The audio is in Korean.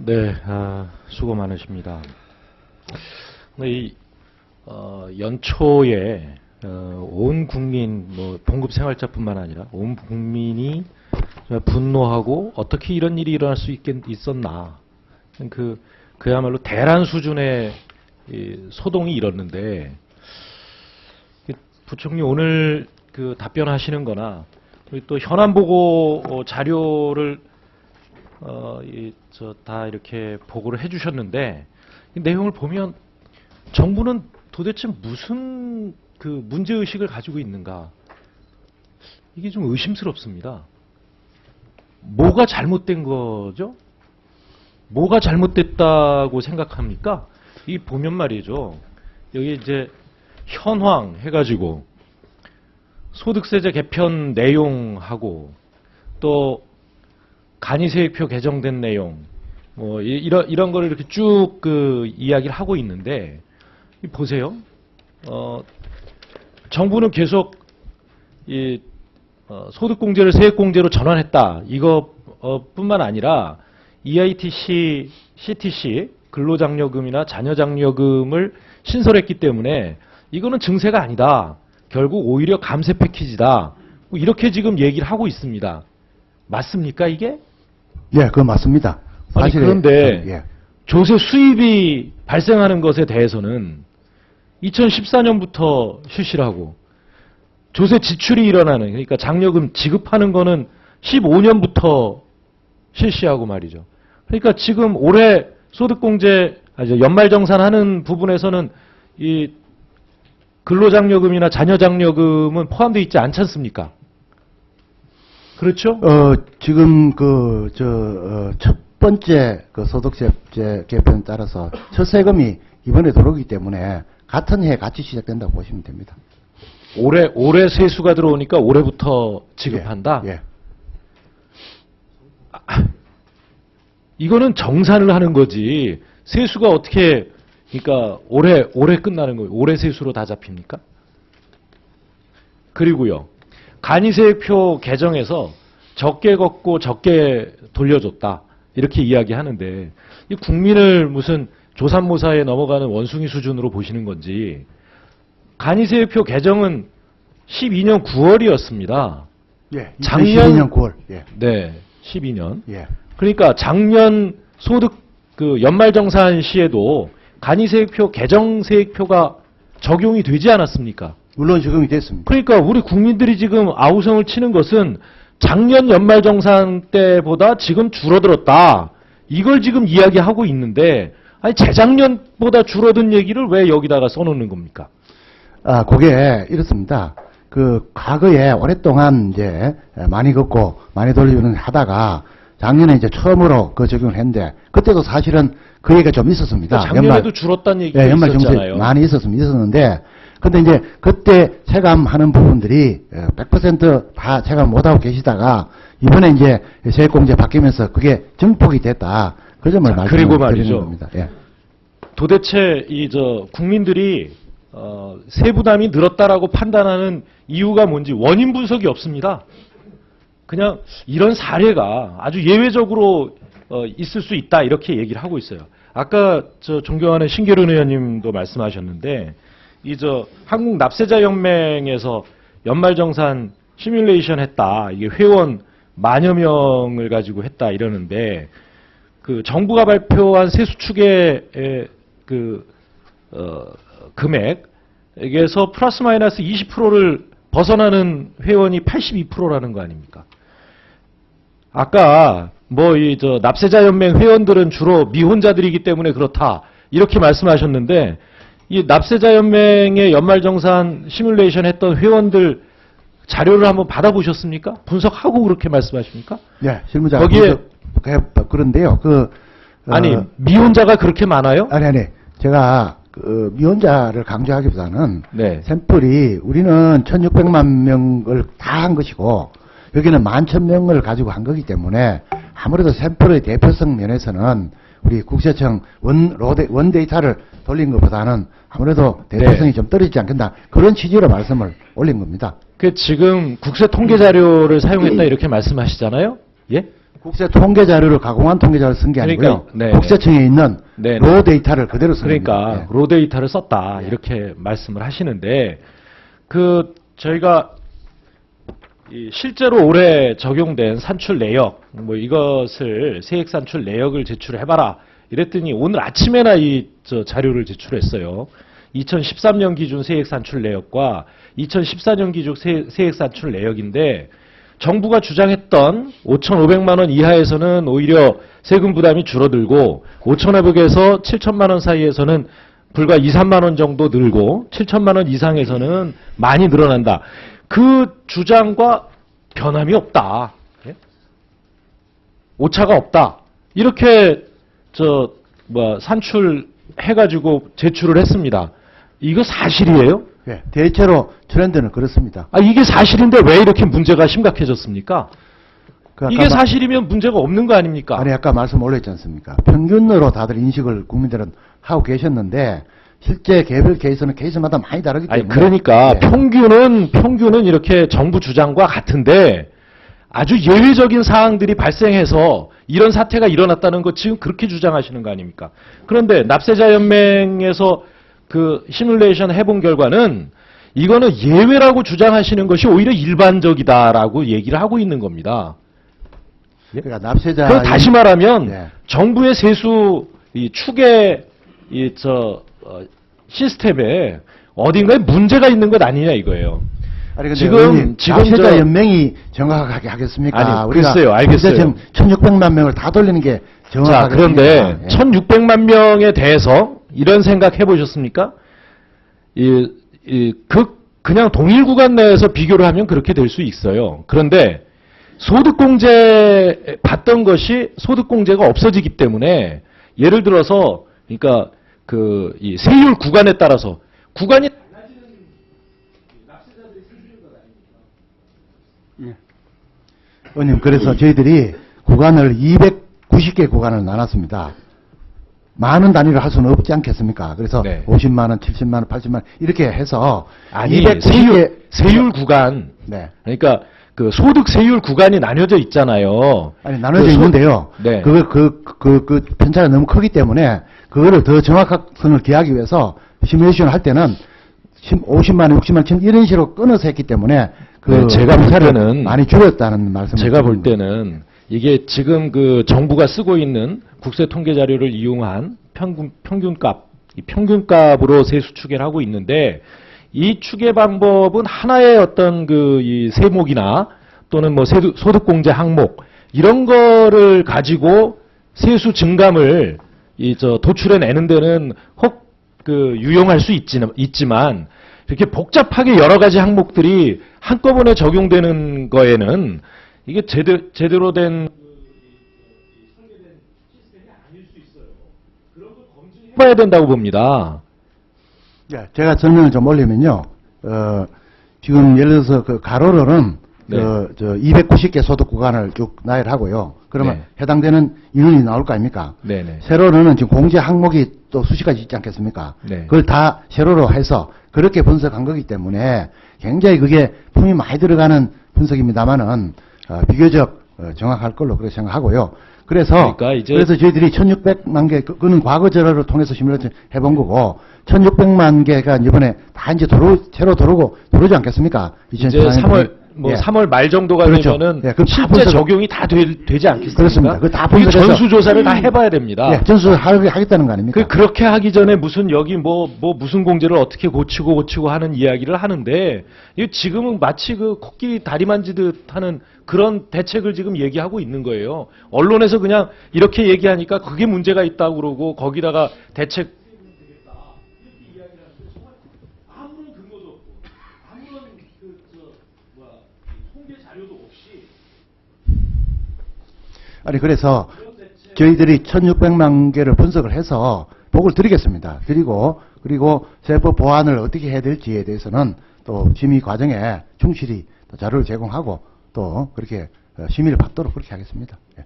네, 아, 수고 많으십니다. 이 어, 연초에 어, 온 국민, 뭐 봉급 생활자뿐만 아니라 온 국민이 분노하고 어떻게 이런 일이 일어날 수 있겠, 있었나 그 그야말로 대란 수준의 이 소동이 일었는데 그 부총리 오늘 그 답변하시는 거나 우리 또 현안 보고 어, 자료를 어, 이, 저, 다 이렇게 보고를 해주셨는데, 이 내용을 보면 정부는 도대체 무슨 그 문제 의식을 가지고 있는가. 이게 좀 의심스럽습니다. 뭐가 잘못된 거죠? 뭐가 잘못됐다고 생각합니까? 이 보면 말이죠. 여기 이제 현황 해가지고 소득세제 개편 내용하고 또 간이세액표 개정된 내용, 뭐 이- 이런 이런 거를 이렇게 쭉 그 이야기를 하고 있는데 이 보세요. 어, 정부는 계속 이 어, 소득공제를 세액공제로 전환했다. 이거 어, 뿐만 아니라 EITC, CTC 근로장려금이나 자녀장려금을 신설했기 때문에 이거는 증세가 아니다. 결국 오히려 감세 패키지다. 뭐 이렇게 지금 얘기를 하고 있습니다. 맞습니까 이게? 예, 그거 맞습니다. 아니, 사실에- 그런데 예. 조세 수입이 발생하는 것에 대해서는 2014년부터 실시를 하고 조세 지출이 일어나는 그러니까 장려금 지급하는 거는 15년부터 실시하고 말이죠. 그러니까 지금 올해 소득공제 아니 연말정산하는 부분에서는 이 근로장려금이나 자녀장려금은 포함되어 있지 않지 않습니까? 그렇죠? 어, 지금 그, 저, 어, 첫 번째 그 소득세 제 개편에 따라서 첫 세금이 이번에 들어오기 때문에 같은 해에 같이 시작된다고 보시면 됩니다. 올해 올해 세수가 들어오니까 올해부터 지급한다. 예. 예. 이거는 정산을 하는 거지. 세수가 어떻게 그러니까 올해 올해 끝나는 거예요. 올해 세수로 다 잡힙니까? 그리고요. 간이세액표 개정에서 적게 걷고 적게 돌려줬다. 이렇게 이야기하는데 이 국민을 무슨 조산모사에 넘어가는 원숭이 수준으로 보시는 건지 간이세액표 개정은 12년 9월이었습니다. 예. 작년- 2012년 9월. 예. 네, 12년. 예. 그러니까 작년 소득 그 연말정산 시에도 간이세액표 개정세액표가 적용이 되지 않았습니까? 물론 적용이 됐습니다. 그러니까 우리 국민들이 지금 아우성을 치는 것은 작년 연말정산 때보다 지금 줄어들었다. 이걸 지금 이야기하고 있는데 아니 재작년보다 줄어든 얘기를 왜 여기다가 써놓는 겁니까? 아, 그게 이렇습니다. 그 과거에 오랫동안 이제 많이 걷고 많이 돌리는 하다가 작년에 이제 처음으로 그 적용을 했는데 그때도 사실은 그 얘기가 좀 있었습니다. 작년에도 줄었다는 얘기가 예, 연말 있었잖아요. 많이 있었으면 있었는데 근데 이제 그때 체감하는 부분들이 예, 100%다 체감 못하고 계시다가 이번에 이제 세액공제 바뀌면서 그게 증폭이 됐다. 그 점을 자, 말씀을 그리고 드리는 말이죠. 겁니다. 예. 도대체 이 저 국민들이 어, 세부담이 늘었다라고 판단하는 이유가 뭔지 원인 분석이 없습니다. 그냥 이런 사례가 아주 예외적으로 어, 있을 수 있다 이렇게 얘기를 하고 있어요. 아까 저 존경하는 신계륜 의원님도 말씀하셨는데 이 저 한국 납세자 연맹에서 연말정산 시뮬레이션 했다. 이게 회원 만여 명을 가지고 했다 이러는데 그 정부가 발표한 세수 축의 에, 그 어, 금액에서 플러스 마이너스 20%를 벗어나는 회원이 82%라는 거 아닙니까? 아까 뭐 이 저 납세자 연맹 회원들은 주로 미혼자들이기 때문에 그렇다 이렇게 말씀하셨는데 이 납세자 연맹의 연말정산 시뮬레이션 했던 회원들 자료를 한번 받아보셨습니까? 분석하고 그렇게 말씀하십니까? 예, 실무자 거기에- 그런데요. 그 어, 아니 미혼자가 그렇게 많아요? 아니 아니 제가 그 미혼자를 강조하기보다는 네. 샘플이 우리는 1600만 명을 다 한 것이고 여기는 11,000명을 가지고 한 거기 때문에 아무래도 샘플의 대표성 면에서는 우리 국세청 원, 로데, 원 데이터를 돌린 것보다는 아무래도 대표성이 네. 좀 떨어지지 않겠나 그런 취지로 말씀을 올린 겁니다. 그 지금 국세 통계 자료를 사용했다 이렇게 말씀하시잖아요. 예? 국세 통계 자료를 가공한 통계 자료를 쓴게 그러니까, 아니고요. 네. 국세청에 있는 네, 로 데이터를 그대로 쓴 그러니까. 예. 로 데이터를 썼다 이렇게 말씀을 하시는데 그 저희가 이 실제로 올해 적용된 산출 내역 뭐 이것을 세액 산출 내역을 제출해봐라 이랬더니 오늘 아침에나 이저 자료를 제출했어요. 2013년 기준 세액 산출 내역과 2014년 기준 세, 세액 산출 내역인데 정부가 주장했던 5,500만 원 이하에서는 오히려 세금 부담이 줄어들고 5,500에서 7천만 원 사이에서는 불과 2, 3만 원 정도 늘고 7천만 원 이상에서는 많이 늘어난다. 그 주장과 변함이 없다. 예? 오차가 없다. 이렇게 저 뭐 산출해가지고 제출을 했습니다. 이거 사실이에요? 예, 대체로 트렌드는 그렇습니다. 아 이게 사실인데 왜 이렇게 문제가 심각해졌습니까? 그 이게 마- 사실이면 문제가 없는 거 아닙니까? 아니 아까 말씀 올렸지 않습니까? 평균으로 다들 인식을 국민들은 하고 계셨는데 실제 개별 케이스는 케이스마다 많이 다르기 아니 때문에 그러니까 예. 평균은 평균은 이렇게 정부 주장과 같은데 아주 예외적인 사항들이 발생해서 이런 사태가 일어났다는 거 지금 그렇게 주장하시는 거 아닙니까? 그런데 납세자 연맹에서 그 시뮬레이션 해본 결과는 이거는 예외라고 주장하시는 것이 오히려 일반적이다라고 얘기를 하고 있는 겁니다. 그러니까 납세자 그 다시 말하면 네. 정부의 세수 이 추계 이저 어, 시스템에 어딘가에 문제가 있는 것 아니냐 이거예요. 아니, 지금- 의원님, 지금 저- 연맹이 정확하게 하겠습니까? 아니, 글쎄요, 알겠어요. 국세청 1600만 명을 다 돌리는 게 자, 정확하겠습니까? 그런데 예. 1600만 명에 대해서 이런 생각 해보셨습니까? 이, 이, 그, 그냥 동일 구간 내에서 비교를 하면 그렇게 될 수 있어요. 그런데 소득공제 받던 것이 소득공제가 없어지기 때문에 예를 들어서 그러니까 그 이 세율 구간에 따라서 구간이 의원님, 그래서 저희들이 구간을 290개 구간을 나눴습니다. 많은 단위를 할 수는 없지 않겠습니까? 그래서 네. 50만 원, 70만 원, 80만 원 이렇게 해서 아니 290개 세율 세율 구간 네. 그러니까 그 소득 세율 구간이 나뉘어져 있잖아요. 아니 나눠져 그 소- 있는데요. 네. 그걸 그, 그, 그 편차가 너무 크기 때문에 그거를 더 정확성을 기하기 위해서 시뮬레이션을 할 때는 50만 원, 60만 원, 70 이런 식으로 끊어서 했기 때문에 그 네, 제가 볼 때는 많이 줄였다는 말씀을 제가 볼. 때는 이게 지금 그 정부가 쓰고 있는 국세 통계 자료를 이용한 평균 평균값, 이 평균값으로 세수 추계를 하고 있는데 이 추계 방법은 하나의 어떤 그 이 세목이나 또는 뭐 세두- 소득공제 항목 이런 거를 가지고 세수 증감을 이 저 도출해 내는 데는 혹 그 유용할 수 있지는, 있지만 이렇게 복잡하게 여러 가지 항목들이 한꺼번에 적용되는 거에는 이게 제대, 제대로 된 해봐야 된다고 봅니다. 예, 제가 설명을 좀 올리면요. 어, 지금 예를 들어서 그 가로로는 네. 그, 저 290개 소득 구간을 쭉 나열하고요. 그러면 네. 해당되는 인원이 나올 거 아닙니까? 네네. 세로로는 지금 공제 항목이 또 수십 가지 있지 않겠습니까? 네. 그걸 다 세로로 해서 그렇게 분석한 거기 때문에 굉장히 그게 품이 많이 들어가는 분석입니다만은 어, 비교적 어, 정확할 걸로 그렇게 생각하고요. 그래서 그러니까 그래서 저희들이 1,600만 개 그- 그는 과거 자료를 통해서 시뮬레이션 해본 거고 1,600만 개가 이번에 다 이제 도로 새로 들어오고 들어오지 않겠습니까? 이제 2014 년에. 3월 뭐 예. 3월 말 정도가 그렇죠. 되면은 예, 실제 적용이 다 되, 되지 않겠습니까? 그렇습니다. 그거 다이 분석해서- 전수 조사를 다 해봐야 됩니다. 예, 전수 하겠다는 거 아닙니까? 그 그렇게 하기 전에 무슨 여기 뭐 뭐 무슨 공제를 어떻게 고치고 고치고 하는 이야기를 하는데 이 지금은 마치 그 코끼리 다리 만지듯 하는 그런 대책을 지금 얘기하고 있는 거예요. 언론에서 그냥 이렇게 얘기하니까 그게 문제가 있다고 그러고 거기다가 대책 아무런 근거도 없고 아무런 그저 뭐야 통계 자료도 없이 아니 그래서 저희들이 1,600만 개를 분석을 해서 보고를 드리겠습니다. 드리고 그리고 세법 보완을 어떻게 해야 될지에 대해서는 또 심의 과정에 충실히 또 자료를 제공하고 또 그렇게 어, 심의를 받도록 그렇게 하겠습니다. 예.